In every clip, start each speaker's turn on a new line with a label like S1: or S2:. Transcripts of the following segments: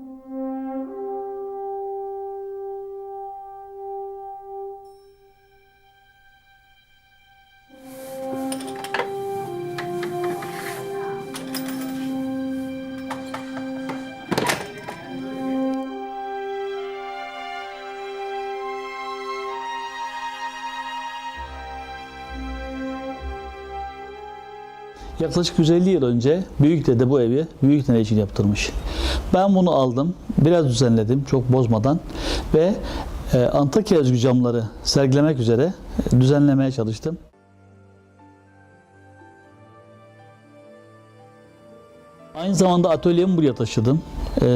S1: Thank you. Yaklaşık 150 yıl önce Büyük Dede bu evi Büyük Nene için yaptırmış. Ben bunu aldım, biraz düzenledim çok bozmadan ve e, Antakya özgü camları sergilemek üzere düzenlemeye çalıştım. Aynı zamanda atölyemi buraya taşıdım. E,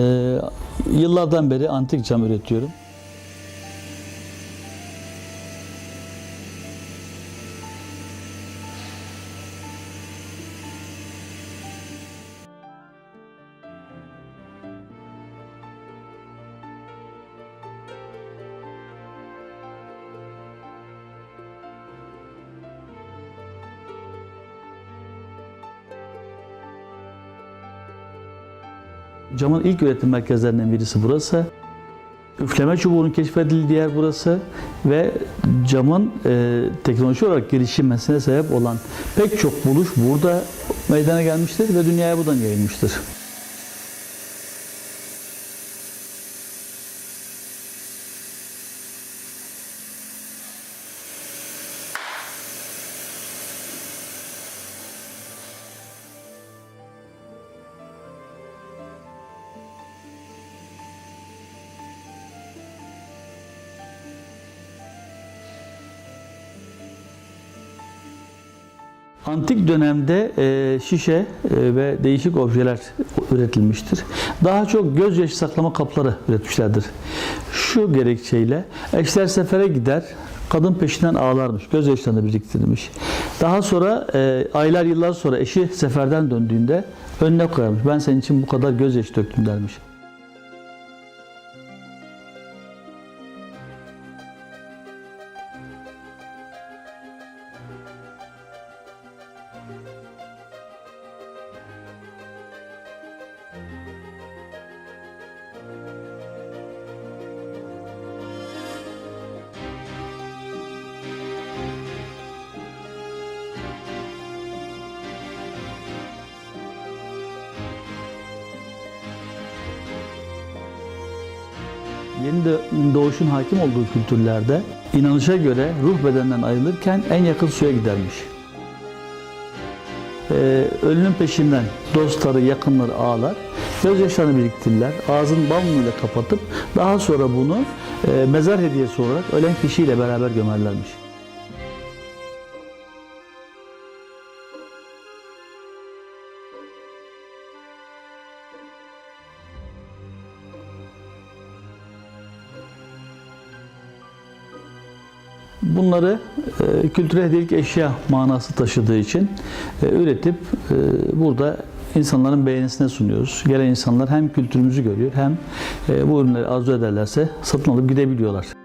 S1: yıllardan beri antik cam üretiyorum. Camın ilk üretim merkezlerinden birisi burası. Üfleme çubuğunun keşfedildiği yer burası ve camın e, teknoloji olarak gelişmesine sebep olan pek çok buluş burada meydana gelmiştir ve dünyaya buradan yayılmıştır. Antik dönemde e, şişe e, ve değişik objeler üretilmiştir. Daha çok gözyaşı saklama kapları üretmişlerdir. Şu gerekçeyle eşler sefere gider, kadın peşinden ağlarmış, gözyaşlarını biriktirmiş. Daha sonra e, aylar yıllar sonra eşi seferden döndüğünde önüne koyarmış. Ben senin için bu kadar gözyaşı döktüm dermiş. Yeni de- doğuşun hakim olduğu kültürlerde inanışa göre ruh bedenden ayrılırken en yakın suya gidermiş. Ee, ölünün peşinden dostları, yakınları ağlar, gözyaşlarını biriktirirler, ağzını balmumuyla kapatıp daha sonra bunu e, mezar hediyesi olarak ölen kişiyle beraber gömerlermiş. Bunları e, kültürel hediyelik eşya manası taşıdığı için e, üretip e, burada insanların beğenisine sunuyoruz. Gelen insanlar hem kültürümüzü görüyor hem e, bu ürünleri arzu ederlerse satın alıp gidebiliyorlar.